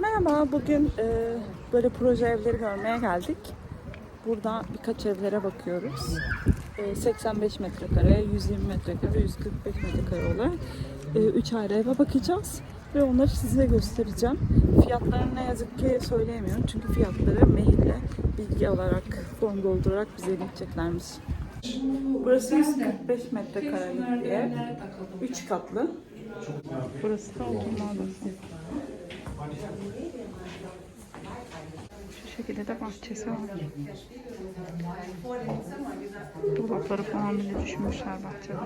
Merhaba, bugün e, böyle proje evleri görmeye geldik. Burada birkaç evlere bakıyoruz. E, 85 metrekare, 120 metrekare, 145 metrekare olarak 3 ayrı eve bakacağız. Ve onları size göstereceğim. Fiyatlarını ne yazık ki söyleyemiyorum. Çünkü fiyatları maille bilgi olarak, form doldurarak bize ileteceklermiş. Burası 145 metrekarelik bir ev. 3 katlı. Burası da oturma odası. Şu şekilde de bahçesi var. Dolapları falan bile düşünmüşler bahçede.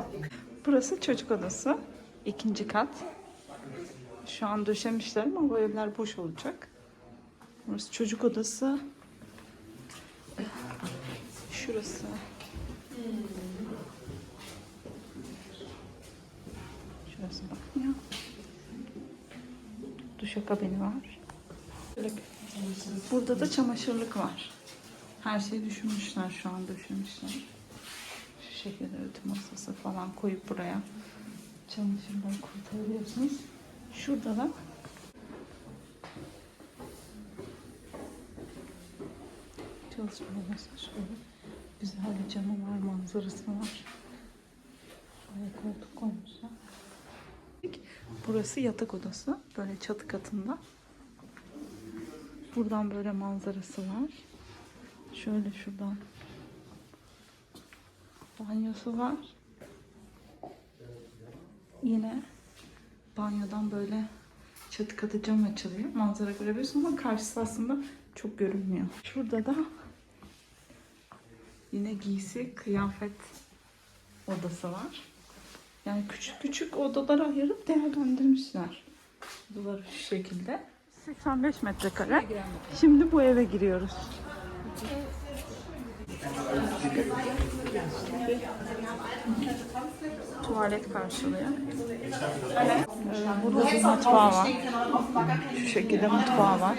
Burası çocuk odası. ikinci kat. Şu an döşemişler ama bu evler boş olacak. Burası çocuk odası. Şurası. Şurası bakmıyor. Duşakabini var. Burada da çamaşırlık var. Her şeyi düşünmüşler şu an düşünmüşler. Şu şekilde ötü masası falan koyup buraya çamaşırları kurtarabiliyorsunuz. Şurada da çalışma odası şöyle güzel bir camı manzarası var. Şuraya koltuk koymuşlar. Burası yatak odası. Böyle çatı katında. Buradan böyle manzarası var. Şöyle şuradan banyosu var. Yine banyodan böyle çatı katı cam açılıyor. Manzara görebiliyorsun ama karşısı aslında çok görünmüyor. Şurada da yine giysi, kıyafet odası var. Yani küçük küçük odalara ayırıp değerlendirmişler. Odaları şu şekilde. 85 metrekare. Şimdi bu eve giriyoruz. Tuvalet karşılıyor. Ee, Burada bir mutfağı var. Şu şekilde mutfağı var.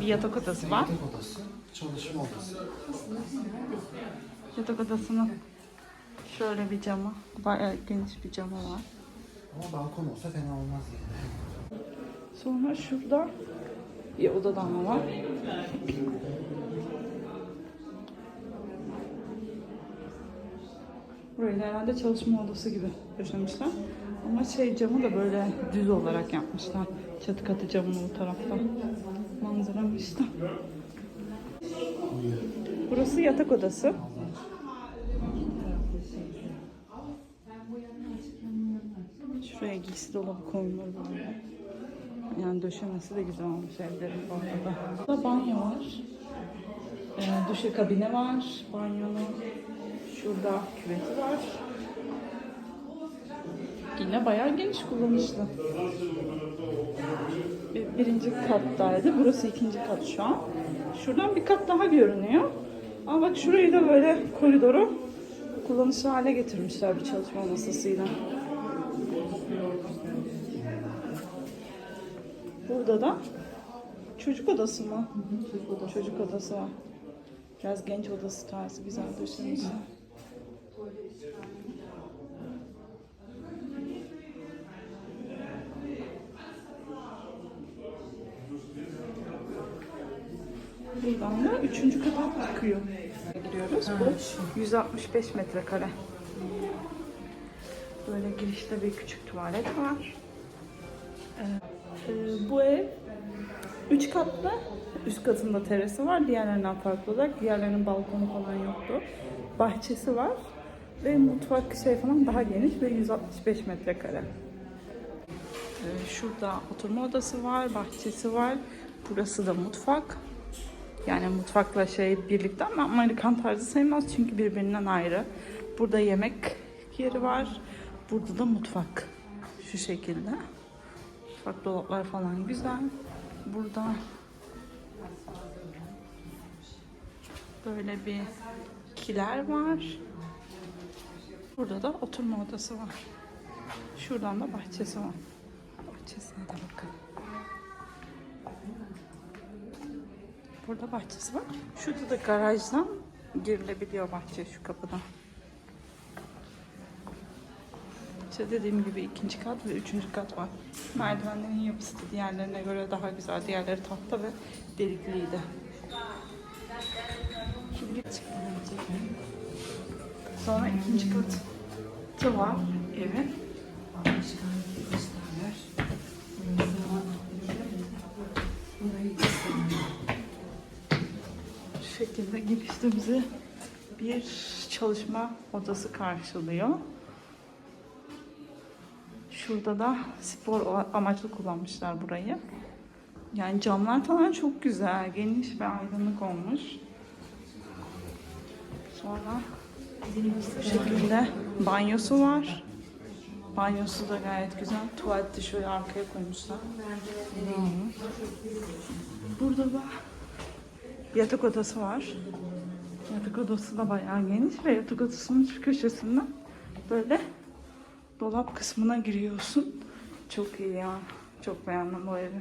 Bir yatak odası var. çalışma odası. Yatak odasının şöyle bir camı, bayağı geniş bir camı var. Ama balkon olsa fena olmaz yani. Sonra şurada bir oda daha var. Burayı da herhalde çalışma odası gibi döşemişler. Ama şey camı da böyle düz olarak yapmışlar. Çatı katı camın bu tarafta. Manzara işte. Burası yatak odası. Şuraya giysi dolabı konulur böyle. Yani döşemesi de güzel olmuş evlerin bu arada. Burada banyo var. Ee, duşa kabine var. Banyonun şurada küveti var. Yine bayağı geniş kullanışlı. Bir- Birinci kattaydı. Burası ikinci kat şu an. Şuradan bir kat daha görünüyor. Ama bak şurayı da böyle koridoru kullanışlı hale getirmişler bir çalışma masasıyla. Burada da çocuk odası mı? Çocuk odası var. Biraz genç odası tarzı güzel döşemişler. Buradan da üçüncü kata çıkıyor. Giriyoruz. Bu 165 metrekare. Böyle girişte bir küçük tuvalet var. Ee, bu ev 3 katlı. Üst katında terası var. Diğerlerinden farklı olarak. Diğerlerinin balkonu falan yoktu. Bahçesi var. Ve mutfak şey falan daha geniş ve 165 metrekare. Ee, şurada oturma odası var, bahçesi var. Burası da mutfak. Yani mutfakla şey birlikte ama Amerikan tarzı sayılmaz çünkü birbirinden ayrı. Burada yemek yeri var. Burada da mutfak. Şu şekilde. Mutfak dolaplar falan güzel. Burada böyle bir kiler var. Burada da oturma odası var. Şuradan da bahçesi var. Bahçesine de bakın. Burada bahçesi var. Şurada da garajdan girilebiliyor bahçe şu kapıdan. İşte dediğim gibi ikinci kat ve üçüncü kat var. Merdivenlerin yapısı da diğerlerine göre daha güzel. Diğerleri tahta ve delikliydi. Şimdi. Sonra ikinci katı var evin. Şekilde girişte bizi bir çalışma odası karşılıyor. Şurada da spor amaçlı kullanmışlar burayı. Yani camlar falan çok güzel, geniş ve aydınlık olmuş. Sonra bu şekilde banyosu var. Banyosu da gayet güzel. Tuvaleti şöyle arkaya koymuşlar. Burada da yatak odası var. Yatak odası da bayağı geniş ve yatak odasının şu köşesinden böyle dolap kısmına giriyorsun. Çok iyi ya. Çok beğendim bu evi.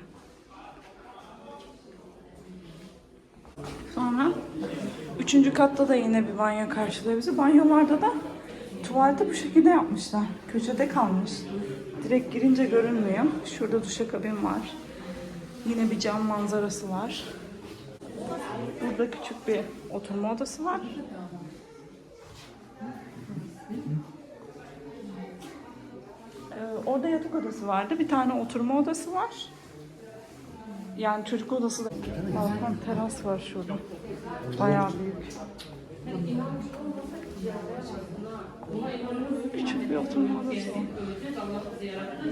Sonra üçüncü katta da yine bir banyo karşılıyor bizi. Banyolarda da tuvalete bu şekilde yapmışlar. Köşede kalmış. Direkt girince görünmüyor. Şurada duşakabin var. Yine bir cam manzarası var. Burada küçük bir oturma odası var. Orada yatak odası vardı. Bir tane oturma odası var. Yani çocuk odası da. Balkon teras var şurada. Bayağı büyük. Küçük bir oturma odası.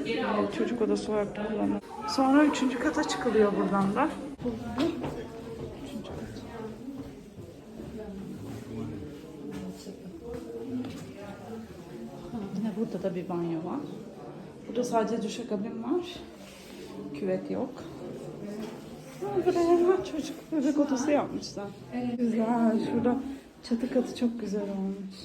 Evet, çocuk odası var kullanım. Sonra üçüncü kata çıkılıyor buradan da. Yine burada da bir banyo var. Burada sadece duşakabin var. Küvet yok. Buraya çocuk bebek odası yapmışlar. Güzel. Şurada çatı katı çok güzel olmuş.